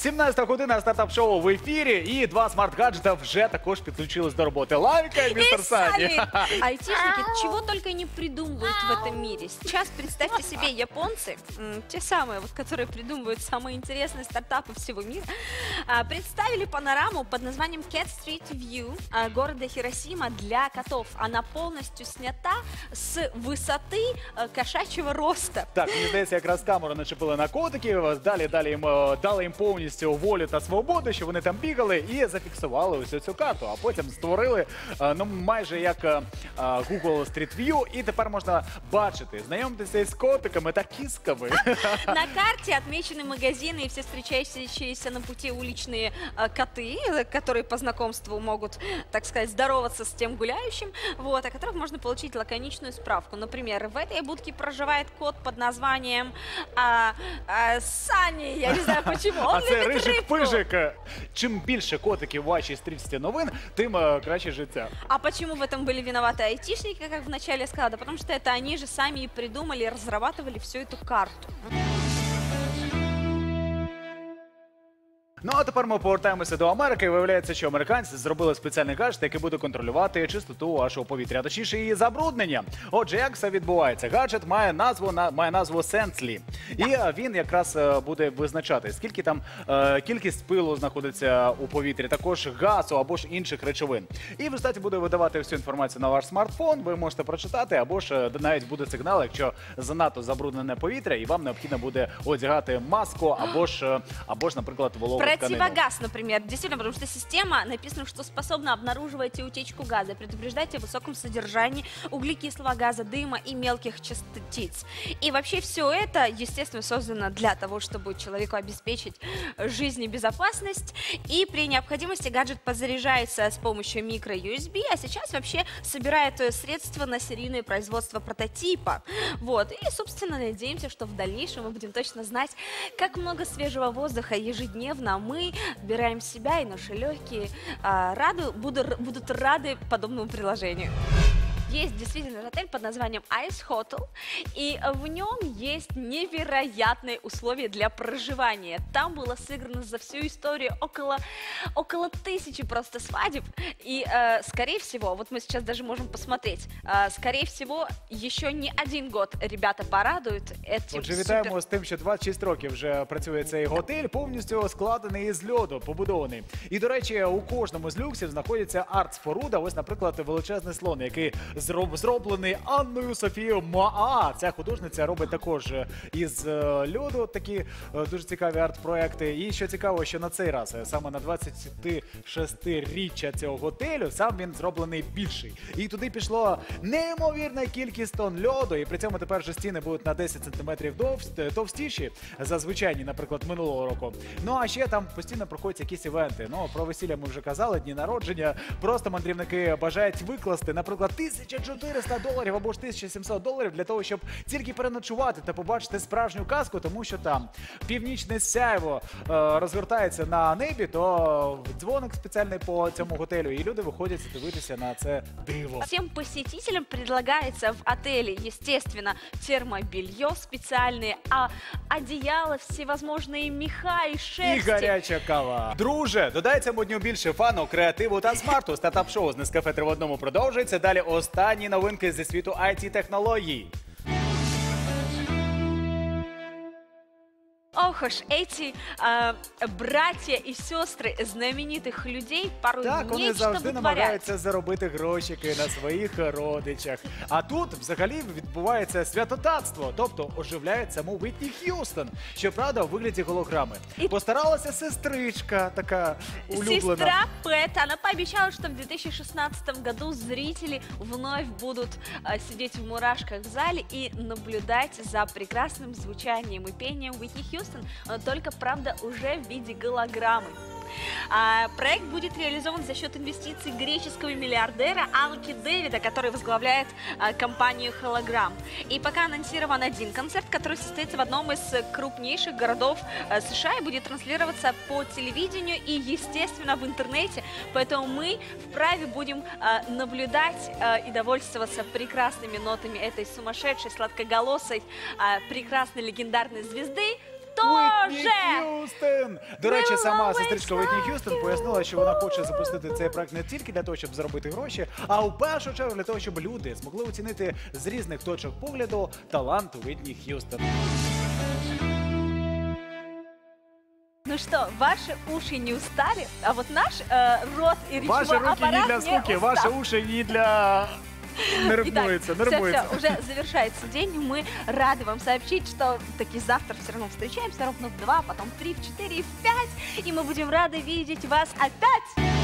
18 година стартап-шоу в ефірі, і два смарт-гаджета вже також підключились до роботи. Лавіка і містер Сані. Айтишники чего только не придумывают в этом мире. Сейчас представьте себе японцы, м, те самые, вот, которые придумывают самые интересные стартапы всего мира, а, представили панораму под названием Cat Street View а, города Хиросима для котов. Она полностью снята с высоты а, кошачьего роста. Так, мені здається, якраз камеру начепили на котиків. Далі далі їм е, дали їм повністю волю та свободу, що вони там бігали і зафіксували ось цю карту. А потім створили е, ну майже як е, е, Google Street View, і тепер можна бачити, знайомитися із котиками та кісками. На карте отмечены магазины и все встречающиеся на пути уличные э, коты, э, которые по знакомству могут, так сказать, здороваться с тем гуляющим, вот, о которых можно получить лаконичную справку. Например, в этой будке проживает кот под названием а, а, Сани, я не знаю почему, он А це любит рижик рыбку. пижик. Чим більше котиків в вашій стрічці новин, тим е, краще життя. А почему в этом были виноваты айтишники, как вначале сказала? Да потому что это они же сами и придумали, и разрабатывали всю эту карту. Ну а тепер ми повертаємося до Америки. Виявляється, що американці зробили спеціальний гаджет, який буде контролювати чистоту вашого повітря, точніше її забруднення. Отже, як все відбувається? Гаджет має назву на має назву Sensley. і е, він якраз е, буде визначати, скільки там е, кількість пилу знаходиться у повітрі, також газу або ж інших речовин. І в результаті буде видавати всю інформацію на ваш смартфон. Ви можете прочитати, або ж е, навіть буде сигнал, якщо занадто забруднене повітря, і вам необхідно буде одягати маску, або ж або ж, наприклад, тканину. Противогаз, например. Действительно, потому что система написана, что способна обнаруживать и утечку газа, предупреждать о высоком содержании углекислого газа, дыма и мелких частиц. И вообще все это, естественно, создано для того, чтобы человеку обеспечить жизнь и безопасность. И при необходимости гаджет подзаряжается с помощью микро-USB, а сейчас вообще собирает э, средства на серийное производство прототипа. Вот. И, собственно, надеемся, что в дальнейшем мы будем точно знать, как много свежего воздуха ежедневно мы вбираем в себя, и наши легкие а, раду, буду- будут рады подобному приложению Есть действительно отель под названием Ice Hotel, и в нем есть невероятные условия для проживания. Там было сыграно за всю историю около, около тысячи просто свадеб, и, э, скорее всего, вот мы сейчас даже можем посмотреть, э, скорее всего, еще не один год ребята порадуют этим Отже, супер- вітаємо з тим, що 26 років вже працює цей готель, повністю складений із льоду, побудований. І до речі, у кожному з люксів знаходиться арт-споруда. Ось, наприклад, величезний слон, який зроб- зроблений Анною Софією Маа. Ця художниця робить також е, із е, льоду такі е, дуже цікаві арт-проекти. І що цікаво, що на цей раз саме на 26-річчя цього готелю сам він зроблений більший. І туди пішло неймовірна кількість тонн льоду, і при цьому тепер же стіни будуть на 10 сантиметрів товстіші за звичайні, наприклад, минулого року. Ну а ще там постійно проходять якісь івенти. Ну про весілля ми вже казали, дні народження. Просто мандрівники бажають викласти, наприклад, 1400 доларів або ж 1700 доларів для того, щоб тільки переночувати та побачити справжню казку, тому що там північне сяйво е, розгортається на небі, то дзвоник спеціальний по цьому готелю, і люди виходять дивитися на це диво. Всем посетителям предлагается в отеле, естественно, термобелье специальные, а одеяла, всевозможные меха и І шерсти. гаряча кава. Друже, додай цьому дню більше фану, креативу та смарту. Стартап-шоу з Нескафе 3 в одному продовжується. Далі останні новинки зі світу it технологій Ох уж эти э, братья и сестры знаменитых людей порой Так, вони нечто завжди вытворяют. намагаються заробити грошики на своїх родичах. А тут взагалі відбувається святотатство, тобто оживляють саму Вітні Х'юстон. Щоправда, у вигляді голограми. І- Постаралася сестричка, така улюблена. Сестра Пэт, она пообещала, что в 2016 году зрители вновь будут э, сидеть в мурашках в зале и наблюдать за прекрасным звучанием и пением Уитни Хьюстон, но только, правда, уже в виде голограммы. А, проект будет реализован за счет инвестиций греческого миллиардера Алки Дэвида, который возглавляет а, компанию Hologram. И пока анонсирован один концерт, который состоится в одном из э, крупнейших городов э, США и будет транслироваться по телевидению и, естественно, в интернете. Поэтому мы вправе будем э, наблюдать э, и довольствоваться прекрасными нотами этой сумасшедшей, сладкоголосой, э, прекрасной легендарной звезды Тоже! Х'юстон! До речі, сама сестричка Уитні Х'юстон пояснила, що вона хоче запустити цей проект не тільки для того, щоб заробити гроші, а у першу чергу для того, щоб люди змогли оцінити з різних точок погляду талант Уитні Х'юстон. Ну что, ваши уши не устали, а вот наш э, рот и речевой Ваші руки не аппарат для не скуки, устал. ваші уші не для... Не рифмується, не все, уже завершается день. Мы рады вам сообщить, что таки завтра все равно встречаемся ровно в 2, потом в 3, в 4, в 5. И мы будем рады видеть вас опять.